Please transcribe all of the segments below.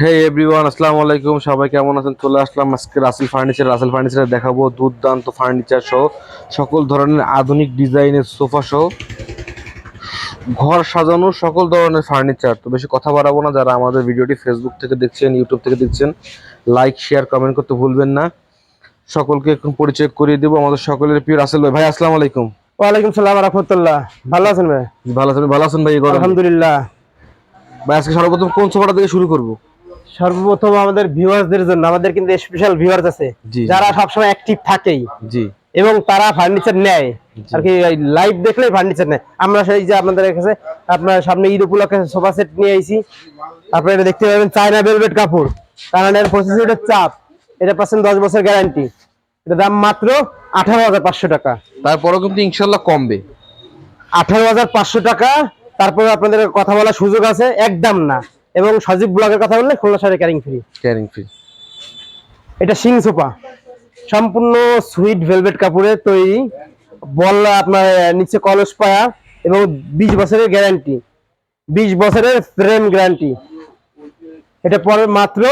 হে everyone আসসালামু আলাইকুম। সবাই কেমন আছেন? চলে আসলাম আজকে রাসেল ফার্নিচার রাসেল ফার্নিচারে দেখাবো দুর্দান্ত ফার্নিচার সহ সকল ধরনের আধুনিক ডিজাইনের সোফা সহ ঘর সাজানো সকল ধরনের ফার্নিচার তো বেশি কথা বাড়াবো না যারা আমাদের ভিডিওটি ফেসবুক থেকে দেখছেন ইউটিউব থেকে দেখছেন লাইক শেয়ার কমেন্ট করতে ভুলবেন না। সকলকে এখন পরিচয় করিয়ে দেবো আমাদের সকলের প্রিয় রাসেল ভাই। ভাই আসসালামু আলাইকুম। ওয়ালাইকুম সালাম রহমতুল্লাহ। ভালো আছেন ভাই? ভালো আছেন ভালো আছেন ভাই আলহামদুলিল্লাহ। ভাই আজকে সর্বপ্রথম কোন সোফাটা থেকে শুরু করব? সর্বপ্রথম আমাদের ভিউয়ার্সদের জন্য আমাদের কিন্তু স্পেশাল ভিউয়ার্স আছে। যারা সবসময় অ্যাক্টিভ থাকেই। জি। এবং তারা ফার্নিচার নেয়। আর কি লাইভ দেখলেই ফার্নিচার নেয়। আমরা সেই যে আপনাদের কাছে আপনার সামনে ঈদ উপলক্ষে সোফা সেট নিয়ে আইছি। আপনারা এটা দেখতে পাবেন চায়না ভেলভেট কাপড়। কারণ এর প্রসেসরের চাপ। এটা পাচ্ছেন দশ বছর গ্যারান্টি এটা দাম মাত্র আঠারো হাজার পাঁচশো টাকা। তারপরেও কিন্তু ইনশাল্লাহ কমবে। আঠারো হাজার পাঁচশো টাকা। তারপরে আপনাদের কথা বলার সুযোগ আছে একদম না। এবং সজীব ব্লগের কথা বললে খুলনা শহরে ক্যারিং ফ্রি ক্যারিং ফ্রি এটা সিং সোফা সম্পূর্ণ সুইট ভেলভেট কাপড়ের তৈরি। বল আপনার নিচে কলস পায়া এবং বিশ বছরের গ্যারান্টি বিশ বছরের ফ্রেম গ্যারান্টি এটা পরে মাত্র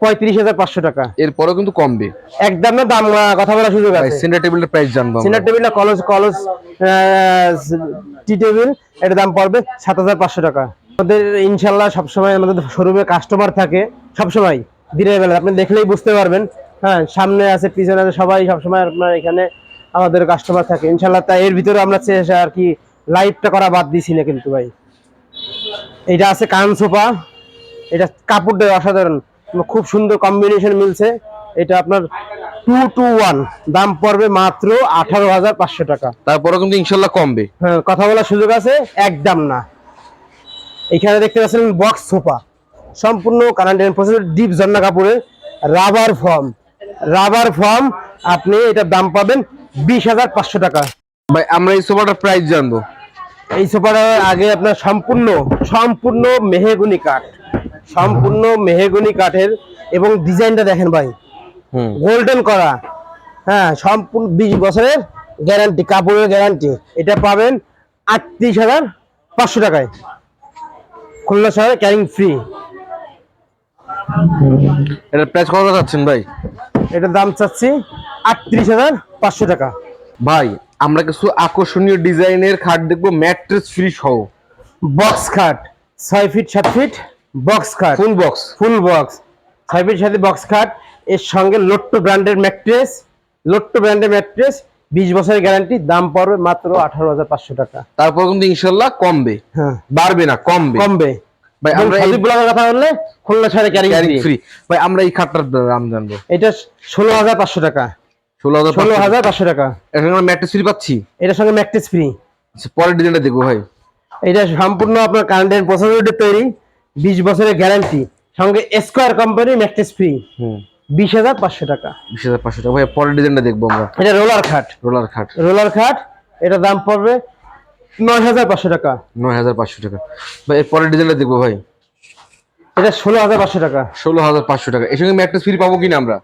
পঁয়ত্রিশ হাজার পাঁচশো টাকা। এরপরেও কিন্তু কমবে। একদম না দাম কথা বলার সুযোগ আছে। সেন্টার টেবিলের প্রাইস জানব। সিনার টেবিলটা কলস কলস টি টেবিল এটার দাম পড়বে সাত হাজার পাঁচশো টাকা। আমাদের ইনশাল্লাহ সবসময় আমাদের শোরুমে কাস্টমার থাকে। সবসময় দিনের বেলা। আপনি দেখলেই বুঝতে পারবেন। হ্যাঁ সামনে আছে পিছনে আছে সবাই সবসময় আপনার এখানে আমাদের কাস্টমার থাকে। ইনশাল্লাহ তাই এর ভিতরে আমরা আর কি লাইভটা করা বাদ দিছি না কিন্তু ভাই। এটা আছে কান সোফা। এটা কাপড়টা অসাধারণ। খুব সুন্দর কম্বিনেশন মিলছে। এটা আপনার টু টু ওয়ান দাম পড়বে মাত্র আঠারো হাজার পাঁচশো টাকা। তারপরেও কিন্তু ইনশাল্লাহ কমবে। হ্যাঁ কথা বলার সুযোগ আছে? একদম না। এখানে দেখতে পাচ্ছেন বক্স সোফা সম্পূর্ণ কারেন্ট প্রসেস ডিপ ঝর্ণা কাপড়ের রাবার ফর্ম রাবার ফর্ম আপনি এটার দাম পাবেন বিশ হাজার পাঁচশো টাকা। ভাই আমরা এই সোফাটার প্রাইস জানব। এই সোফাটা আগে আপনার সম্পূর্ণ সম্পূর্ণ মেহেগুনি কাঠ। সম্পূর্ণ মেহেগুনি কাঠের এবং ডিজাইনটা দেখেন ভাই। হুম। গোল্ডেন করা। হ্যাঁ সম্পূর্ণ বিশ বছরের গ্যারান্টি কাপড়ের গ্যারান্টি এটা পাবেন আটত্রিশ হাজার পাঁচশো টাকায়। খুলনা শহরে ক্যারিং ফ্রি। এটা প্রাইস কত চাচ্ছেন ভাই? এটার দাম চাচ্ছি আটত্রিশ হাজার পাঁচশো টাকা। ভাই আমরা কিছু আকর্ষণীয় ডিজাইনের খাট দেখব ম্যাট্রেস ফ্রি সহ। বক্স খাট ছয় ফিট সাত ফিট বক্স খাট। ফুল বক্স ফুল বক্স ছয় ফিট সাথে বক্স খাট। এর সঙ্গে লোট্টো ব্র্যান্ডের ম্যাট্রেস লোট্টো ব্র্যান্ডের ম্যাট্রেস বিশ বছরের গ্যারান্টি দাম পড়বে মাত্র আঠারো হাজার পাঁচশো টাকা। তারপর কিন্তু ইনশাল্লাহ কমবে। হ্যাঁ। বাড়বে না কমবে। কমবে। ভাই আমরা এই ব্লগের কথা বললে খুলনা শহরে ক্যারিং ফ্রি ভাই আমরা এই খাটটার দাম জানব। এটা ষোলো হাজার পাঁচশো টাকা। ষোলো হাজার ষোলো হাজার পাঁচশো টাকা। এখানে আমরা ম্যাট্রেস ফ্রি পাচ্ছি? এটার সঙ্গে ম্যাট্রেস ফ্রি আচ্ছা, পরের ডিজাইনটা দেখব ভাই। এটা সম্পূর্ণ আপনার কারেন্টের প্রসেসরের তৈরি। বিশ বছরের গ্যারান্টি সঙ্গে স্কোয়ার কোম্পানি ম্যাট্রেস ফ্রি হুম। বিশ হাজার পাঁচশো টাকা। বিশ হাজার পাঁচশো টাকা। ভাই পরের ডিজাইনটা দেখব আমরা। এটা রোলার খাট। রোলার খাট। রোলার খাট এটা দাম পড়বে নয় হাজার পাঁচশো টাকা। নয় হাজার পাঁচশো টাকা। ভাই এর পরের ডিজাইনটা দেখব ভাই। এটা ষোলো হাজার পাঁচশো টাকা। ষোলো হাজার পাঁচশো টাকা। এর সঙ্গে ম্যাট্রেস ফ্রি পাবো কিনা আমরা?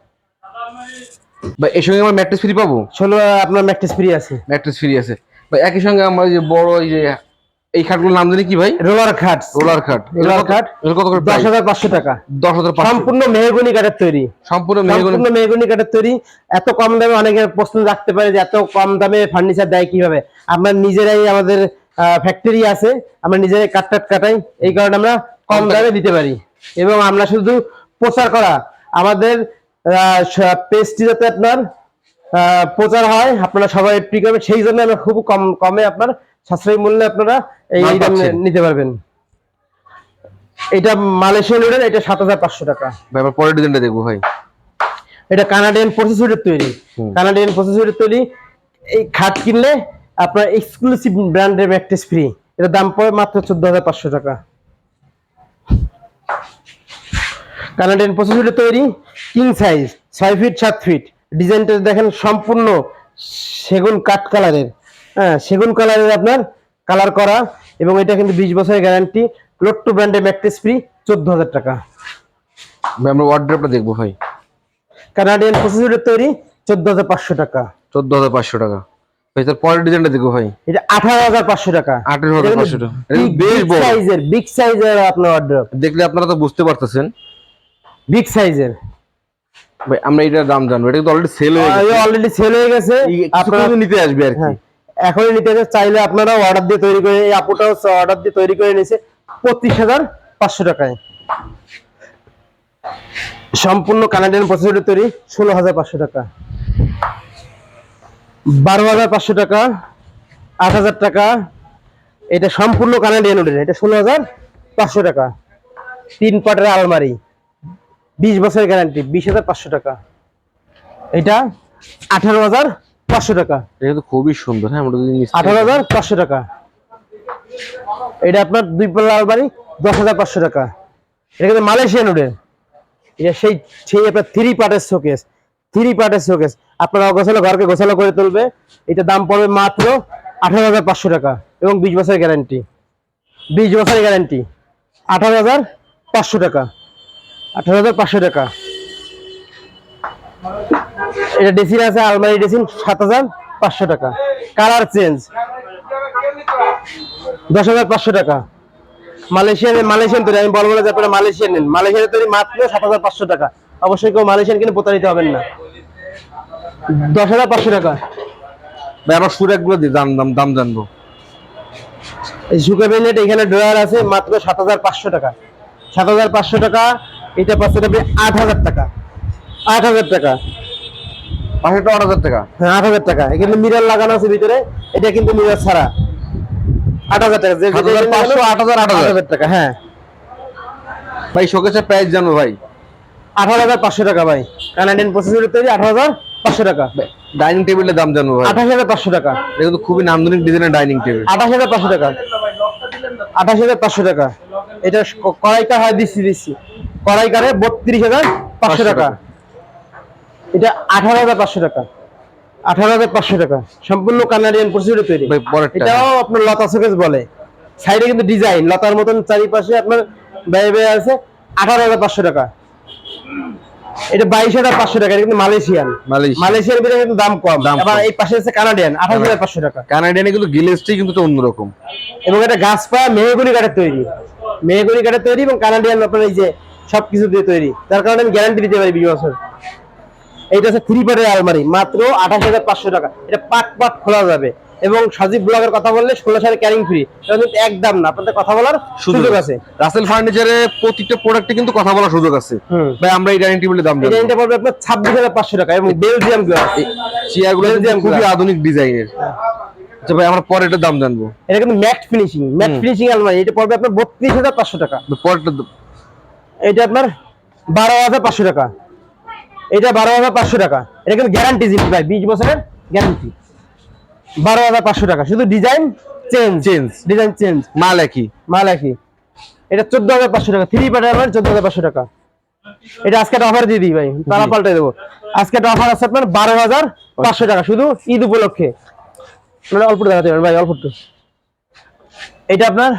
ভাই এর সঙ্গে আমরা ম্যাট্রেস ফ্রি পাবো? ষোলো আপনার ম্যাট্রেস ফ্রি আছে। ম্যাট্রেস ফ্রি আছে। ভাই একই সঙ্গে আমরা যে বড় এই যে এই খাটগুলোর নাম জানি কি ভাই? রোলার খাট। রোলার খাট। রোলার খাট। কত করে দশ price? হাজার পাঁচশো টাকা। দশ হাজার পাঁচশো। সম্পূর্ণ মেহগুনি কাঠের তৈরি। সম্পূর্ণ মেহগনি সম্পূর্ণ মেহগুনি কাঠের তৈরি। এত কম দামে অনেকে প্রশ্ন রাখতে পারে যে এত কম দামে ফার্নিচার দেয় কীভাবে? আমরা নিজেরাই আমাদের ফ্যাক্টরি আছে। আমরা নিজেরাই কাঠ টাট কাটাই। এই কারণে আমরা কম দামে দিতে পারি। এবং আমরা শুধু প্রচার করা। আমাদের পেস্টটি যাতে আপনার আহ, প্রচার হয় আপনারা সবাই একটু করবেন। সেই জন্য আমরা খুব কম কমে আপনার সাশ্রয়ী মূল্যে আপনারা এই। নিতে পারবেন। এটা মালয়েশিয়ান উডেন এটা সাত হাজার পাঁচশো টাকা। ভাই আমরা পরের ডিজাইনটা দেখব ভাই। এটা কানাডিয়ান প্রসেসরের তৈরি। কানাডিয়ান প্রসেসরের তৈরি। এই খাট কিনলে আপনার এক্সক্লুসিভ ব্র্যান্ডের ম্যাট্রেস ফ্রি এটার দাম পড়ে মাত্র চোদ্দ হাজার পাঁচশো টাকা। কানাডিয়ান প্রসেসরের তৈরি। কিং সাইজ ছয় ফিট সাত ফিট ডিজাইনটা দেখেন সম্পূর্ণ সেগুন কাঠ কালারের। হ্যাঁ সেগুন কালারের আপনার কালার করা। এবং এটা কিন্তু বিশ বছরের গ্যারান্টি লোট্টো ব্র্যান্ডের ম্যাট্রেস ফ্রি চোদ্দ হাজার টাকা। ভাই আমরা ওয়ার্ড্রপটা দেখব ভাই। কানাডিয়ান প্রসেসরের তৈরি চোদ্দ হাজার পাঁচশো টাকা। চোদ্দ হাজার পাঁচশো টাকা। ভাই তার পরের ডিজাইনটা দেখব ভাই। এটা আঠারো হাজার পাঁচশো টাকা। আঠারো হাজার পাঁচশো টাকা। বেশ বড়। সাইজের বিগ সাইজের আপনার দেখলে আপনারা তো বুঝতে পারতেছেন। বিগ সাইজের ভাই আমরা এটার দাম জানব। এটা কিন্তু অলরেডি সেল হয়ে গেছে। অলরেডি সেল হয়ে গেছে। আপনারা আপনারা নিতে আসবে আর কি। হ্যাঁ। এখনই নিতে চাই- চাইলে আপনারা অর্ডার দিয়ে তৈরি করে, এই আপুটাও অর্ডার দিয়ে তৈরি করে নিয়েছে পঁচিশ হাজার পাঁচশো টাকায়। সম্পূর্ণ কানাডিয়ান প্রসেসর তৈরি, ষোলো হাজার পাঁচশো টাকা। বারো হাজার পাঁচশো টাকা, আট হাজার টাকা। এটা সম্পূর্ণ কানাডিয়ান উডের এটা ষোলো হাজার পাঁচশো টাকা। তিন পাটের আলমারি, বিশ বছরের গ্যারান্টি বিশ হাজার পাঁচশো টাকা। এটা আঠারো হাজার পাঁচশো টাকা। এটা কিন্তু খুবই সুন্দর হ্যাঁ আমরা যদি আঠারো হাজার পাঁচশো টাকা। এটা আপনার দুই পাল্লা আলমারি দশ হাজার পাঁচশো টাকা। এটা কিন্তু মালয়েশিয়ান উডের এটা সেই সেই আপনার থ্রি পার্টের শোকেস থ্রি পার্টের শোকেস আপনারা গোছালো ঘরকে গোছালো করে তুলবে। এটা দাম পড়বে মাত্র আঠারো হাজার পাঁচশো টাকা এবং বিশ বছরের গ্যারান্টি বিশ বছরের গ্যারান্টি আঠারো হাজার পাঁচশো টাকা। আঠারো হাজার পাঁচশো টাকা। এটা ডেসিন আছে আলমারি ডেসিন সাত হাজার পাঁচশো টাকা। কালার চেঞ্জ দশ হাজার পাঁচশো টাকা। মালয়েশিয়ান মালয়েশিয়ান তৈরি আমি বলব না যে আপনারা মালয়েশিয়ান নেন। মালয়েশিয়ান তৈরি মাত্র সাত হাজার পাঁচশো টাকা। অবশ্যই কেউ মালয়েশিয়ান কিনে প্রতারিত হবেন না। দশ হাজার পাঁচশো টাকা। ভাই আমরা সুরাক দিয়ে দাম দাম দাম জানব। এই সুকে বেনেট এখানে ড্রয়ার আছে মাত্র সাত হাজার পাঁচশো টাকা। সাত হাজার পাঁচশো টাকা এটা পাচ্ছে আপনি আট হাজার টাকা। আট হাজার টাকা। পাঁচশো আট হাজার টাকা হ্যাঁ আট হাজার টাকা মিরার লাগানো আছে ভিতরে এটা কিন্তু মিরার ছাড়া আট হাজার টাকা পাঁচশো, আট হাজার, আট হাজার। টাকা হ্যাঁ ভাই শোকেসের প্রাইস জানো ভাই আঠারো হাজার পাঁচশো টাকা ভাই কানাডিয়ান প্রসেসরের তৈরি আঠারো হাজার পাঁচশো টাকা ডাইনিং টেবিলের দাম জানো ভাই আঠাশ হাজার পাঁচশো টাকা এটা কিন্তু খুবই নান্দনিক ডিজাইনের ডাইনিং টেবিল আঠাশ হাজার পাঁচশো টাকা আঠাশ হাজার পাঁচশো টাকা এটা ক- কড়াইকা হয় দিচ্ছি দিচ্ছি কড়াইকারে বত্রিশ হাজার পাঁচশো টাকা এটা আঠারো হাজার পাঁচশো টাকা। আঠারো হাজার পাঁচশো টাকা। সম্পূর্ণ কানাডিয়ান প্রসিডিউর তৈরি। এটাও আপনার লতা শোকেস বলে। সাইডে কিন্তু ডিজাইন লতার মতন চারিপাশে আপনার ব্যয় ব্যয় আছে আঠারো হাজার পাঁচশো টাকা। এটা বাইশ হাজার পাঁচশো টাকা কিন্তু মালয়েশিয়ান। মালয়েশিয়ার ভিতরে কিন্তু দাম কম। আবার এই পাশে আছে কানাডিয়ান আঠাশ হাজার পাঁচশো টাকা। কানাডিয়ানে কিন্তু গিলেসটাই কিন্তু অন্যরকম। এবং এটা গাছপালা মেহগুনি কাঠের তৈরি। মেহগুনি কাঠের তৈরি এবং কানাডিয়ান আপনার এই যে সবকিছু দিয়ে তৈরি। তার কারণে আমি গ্যারান্টি দিতে পারি বিশ বছর। এইটা হচ্ছে থ্রি পার্টের আলমারি মাত্র আঠাশ হাজার পাঁচশো টাকা। এটা পাট পাট খোলা যাবে। এবং সজীব ব্লগের কথা বললে ষোলো সালে ক্যারিং ফ্রি এটা একদম না আপনাদের কথা বলার সুযোগ আছে। রাসেল ফার্নিচারে প্রতিটা প্রোডাক্টে কিন্তু কথা বলার সুযোগ আছে। ভাই আমরা এই ডাইনিং টেবিলের দাম এটা জানব পড়বে আপনার ছাব্বিশ হাজার পাঁচশো টাকা এবং বেলজিয়াম গ্লাস Belgium খুবই আধুনিক ডিজাইনের। আচ্ছা ভাই আমরা পরে এটার দাম জানব। এটা কিন্তু ম্যাট ফিনিশিং ম্যাট ফিনিশিং আলমারি। এটা পড়বে আপনার বত্রিশ হাজার পাঁচশো টাকা। পরেরটা এটা আপনার বারো হাজার পাঁচশো টাকা। এটা বারো হাজার পাঁচশো টাকা। এটা কিন্তু গ্যারান্টি জিনিস ভাই বিশ বছরের গ্যারান্টি বারো হাজার পাঁচশো টাকা। শুধু design change change design change মাল একই। মাল একই। এটা চোদ্দ হাজার পাঁচশো টাকা। থ্রি আমার চোদ্দ হাজার পাঁচশো টাকা। এটা আজকে একটা অফার দিয়ে দিই ভাই। তারা পাল্টে দেবো। আজকে একটা অফার আছে আপনার বারো হাজার পাঁচশো টাকা। শুধু ঈদ উপলক্ষে। আপনারা অল্প দেখাতে পারেন ভাই অল্প এটা আপনার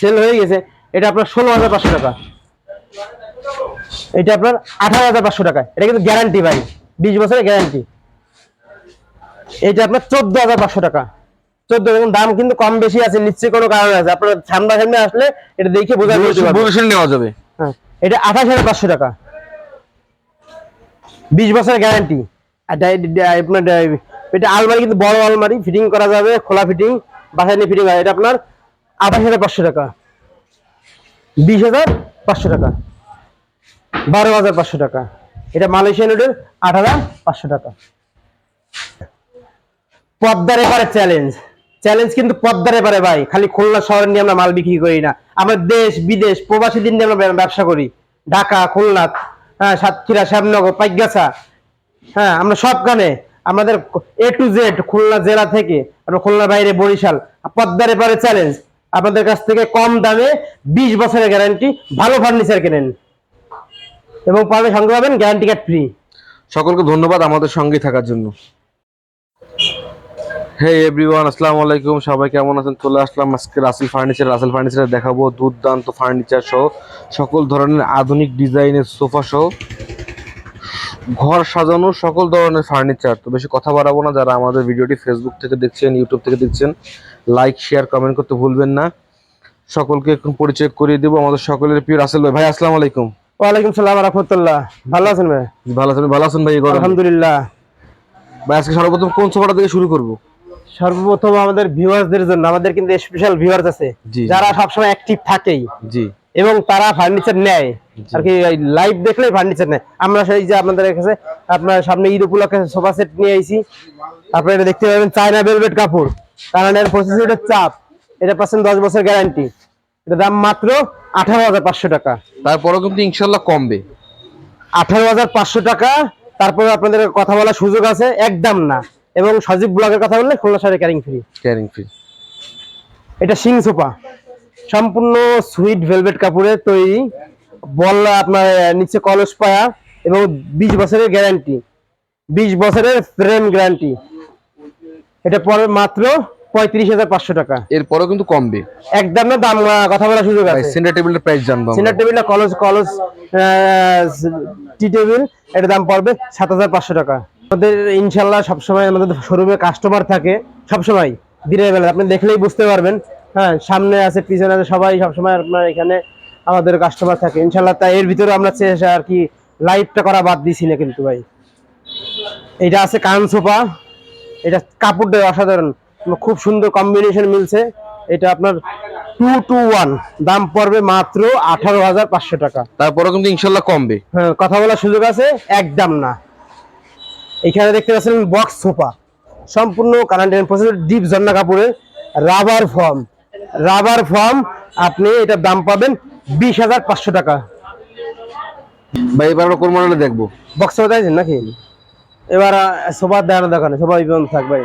সেল হয়ে গেছে। এটা আপনার ষোলো হাজার পাঁচশো টাকা। এটা আপনার আঠারো হাজার পাঁচশো টাকা এটা কিন্তু গ্যারান্টি ভাই। বিশ বছরের গ্যারান্টি এটা আপনার চোদ্দ হাজার পাঁচশো টাকা। চোদ্দ দাম কিন্তু কম বেশি আছে নিশ্চয়ই কোনো কারণ আছে। আপনার সামনা সামনে আসলে এটা দেখে বোঝা নেওয়া যাবে। হ্যাঁ। এটা আঠাশ হাজার পাঁচশো টাকা। বিশ বছরের গ্যারান্টি আপনার এটা আলমারি কিন্তু বড় আলমারি। ফিটিং করা যাবে খোলা ফিটিং। বাসায় নিয়ে ফিটিং হয়। এটা আপনার আঠাশ হাজার পাঁচশো টাকা। বিশ হাজার পাঁচশো টাকা। বারো হাজার পাঁচশো টাকা। এটা মালয়েশিয়ান রোডের হাজার পাঁচশো টাকা। পদ্মার এপারে চ্যালেঞ্জ চ্যালেঞ্জ কিন্তু পদ্মার এপারে ভাই, খালি খুলনা শহরে নিয়ে আমরা মাল বিক্রি করি না। আমরা দেশ, বিদেশ, প্রবাসী দিন নিয়ে আমরা ব্যবসা করি। ঢাকা, খুলনা হ্যাঁ সাতক্ষীরা, শ্যামনগর পাইগাছা হ্যাঁ আমরা সবখানে আমাদের এ টু জেড খুলনা জেলা থেকে, আমরা খুলনার বাইরে বরিশাল। পদ্মার এপারে চ্যালেঞ্জ আপনাদের কাছ থেকে কম দামে বিশ বছরের গ্যারান্টি ভালো ফার্নিচার কেনেন। এবং পাবে সঙ্গে পাবেন গ্যারান্টি কার্ড ফ্রি সকলকে ধন্যবাদ আমাদের সঙ্গে থাকার জন্য। হে এভরিওয়ান আসসালামু আলাইকুম। সবাই কেমন আছেন? চলে আসলাম আজকে রাসেল ফার্নিচার। রাসেল ফার্নিচারে দেখাবো দুর্দান্ত ফার্নিচার সহ সকল ধরনের আধুনিক ডিজাইনের সোফা সহ ঘর সাজানোর সকল ধরনের ফার্নিচার। তো বেশি কথা বাড়াবো না। যারা আমাদের ভিডিওটি ফেসবুক থেকে দেখছেন ইউটিউব থেকে দেখছেন লাইক শেয়ার কমেন্ট করতে ভুলবেন না। সকলকে পরিচয় করিয়ে দেবো। আমাদের সকলের প্রিয় রাসেল ভাই। ভাই, আসসালামু আলাইকুম। ওয়ালাইকুম সালাম রহমতুল্লাহ। ভালো আছেন ভাই? ভালো আছেন ভালো আছেন ভাই আলহামদুলিল্লাহ। ভাই আজকে সর্বপ্রথম কোন সোফাটা থেকে শুরু করব? সর্বপ্রথম আমাদের ভিউয়ার্সদের জন্য আমাদের কিন্তু স্পেশাল ভিউয়ার্স আছে। যারা সবসময় অ্যাক্টিভ থাকেই। জি। এবং তারা ফার্নিচার নেয়। আর কি লাইভ দেখলেই ফার্নিচার নেয়। আমরা সেই যে আপনাদের কাছে আপনার সামনে ঈদ উপলক্ষে সোফা সেট নিয়ে আইছি। আপনারা এটা দেখতে পাবেন চায়না ভেলভেট কাপড়। কারণ এর চাপ এটা পাচ্ছেন দশ বছর গ্যারান্টি এটা দাম মাত্র আঠারো হাজার পাঁচশো টাকা। তারপরেও কিন্তু ইনশাল্লাহ কমবে। আঠারো হাজার পাঁচশো টাকা তারপরে আপনাদের কথা বলার সুযোগ আছে একদম না। এবং সজীব ব্লগের কথা বললে খুলনা সারে ক্যারিং ফ্রি ক্যারিং ফ্রি এটা সিং সোফা সম্পূর্ণ সুইট ভেলভেট কাপড়ের তৈরি। বল আপনার নিচে কলস পায়া এবং বিশ বছরের গ্যারান্টি বিশ বছরের ফ্রেম গ্যারান্টি এটা পরে মাত্র পঁয়ত্রিশ হাজার পাঁচশো টাকা। এরপরেও কিন্তু কমবে। একদম না দাম কথা বলার সুযোগ আছে। সেন্টার টেবিলের প্রাইস জানব। সিনার টেবিলটা কলস কলস টি টেবিল দাম পড়বে সাত হাজার পাঁচশো টাকা। আমাদের ইনশাল্লাহ সবসময় আমাদের শোরুমে কাস্টমার থাকে সবসময় দিনের বেলা। আপনি দেখলেই বুঝতে পারবেন। হ্যাঁ সামনে আছে পিছনে আছে সবাই সবসময় আপনার এখানে আমাদের কাস্টমার থাকে। ইনশাল্লাহ তাই এর ভিতরে আমরা আর কি লাইভটা করা বাদ দিছি না কিন্তু ভাই। এটা আছে কান সোফা। এটা কাপড়টা অসাধারণ। খুব সুন্দর কম্বিনেশন মিলছে। এটা আপনার টু টু ওয়ান দাম পড়বে মাত্র আঠারো হাজার পাঁচশো টাকা। তারপরেও কিন্তু ইনশাল্লাহ কমবে। হ্যাঁ কথা বলার সুযোগ আছে একদম না। এখানে দেখতে পাচ্ছেন বক্স সোফা সম্পূর্ণ কারেন্ট প্রসেসর ডিপ ঝর্ণা কাপড়ের রাবার ফর্ম রাবার ফর্ম আপনি এটার দাম পাবেন বিশ হাজার পাঁচশো টাকা। ভাই এবার আমরা কোন মডেলে দেখব? বক্স সোফা চাইছেন নাকি? এবার সোফার দেখানো দেখানো সোফা থাকবে।